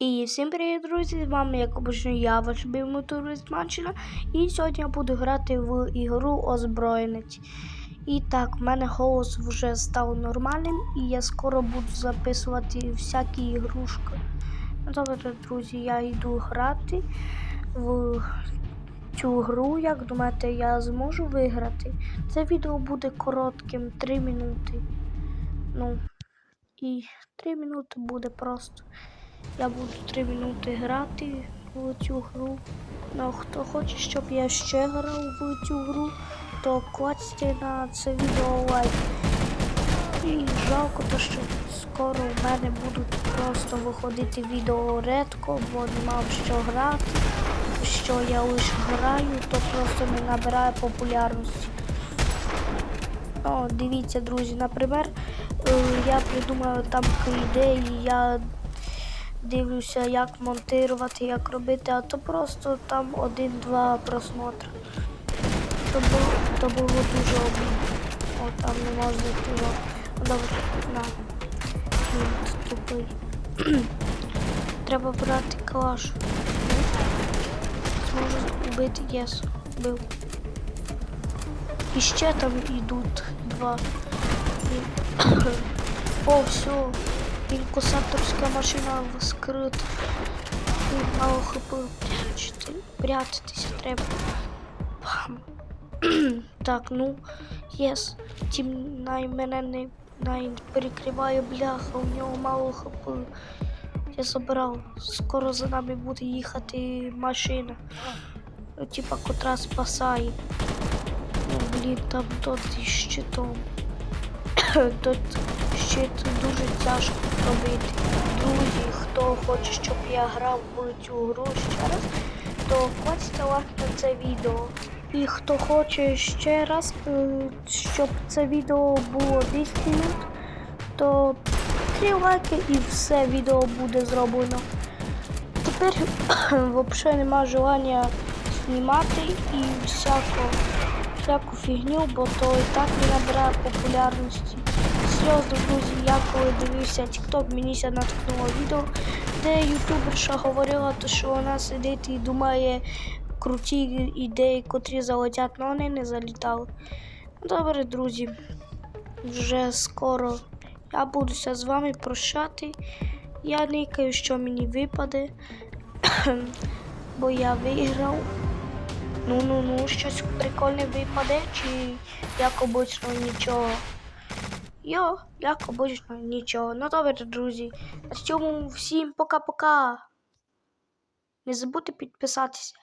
І всім привіт, друзі! З вами, як обично, я, ваш любимий турист Манчина. І сьогодні я буду грати в ігру Озброєнець. І так, в мене голос вже став нормальним, і я скоро буду записувати всякі ігрушки. Ну, Добре, друзі, я йду грати в цю гру. Як думаєте, я зможу виграти? Це відео буде коротким 3 минути. Ну, і 3 минути буде просто. Я буду 3 минути грати в цю гру. Ну, хто хоче, щоб я ще грав в цю гру, то клацьте на це відео лайк. І жалко, то, що скоро в мене будуть просто виходити відео редко, бо нема в що грати. Що я лише граю, то просто не набирає популярності. О, дивіться, друзі, наприклад, е, я придумав там ідеї, я дивлюся, як монтувати, як робити, а то просто там один-два просмотри. То було, то було дуже обідно. О, там не можна того. Ну, Добре, на. Він тупий. Треба брати калаш. Зможу вбити єс. Бив. І ще там йдуть два. О, все. Інкасаторська машина вскрита. І мало хп. Прятатися треба. Бам. так, ну, єс. Тім най мене не най перекриває бляха, у нього мало хп. Я забрав. Скоро за нами буде їхати машина. Ну, типа, котра спасає. Ну, блін, там тот із щитом. Щит дуже тяжко робити. Друзі, хто хоче, щоб я грав в цю гру ще раз, то клацьте лайк на це відео. І хто хоче ще раз, е, щоб це відео було 10 минут, то 3 лайки і все відео буде зроблено. Тепер взагалі нема желання знімати і всяко, всяку фігню, бо то і так не набирає популярності. Серйозно, друзі, я коли дивився TikTok, мені ся наткнуло відео, де ютуберша говорила, що вона сидить і думає круті ідеї, котрі залетять, але вони не залітали. Добре, друзі, вже скоро я будуся з вами прощати. Я никаю, що мені випаде, бо я виграв. Ну ну ну, щось прикольне випаде, чи як нічого. Йо, як обично нічого. Ну добре, друзі. На цьому всім пока-пока. Не забудьте підписатися.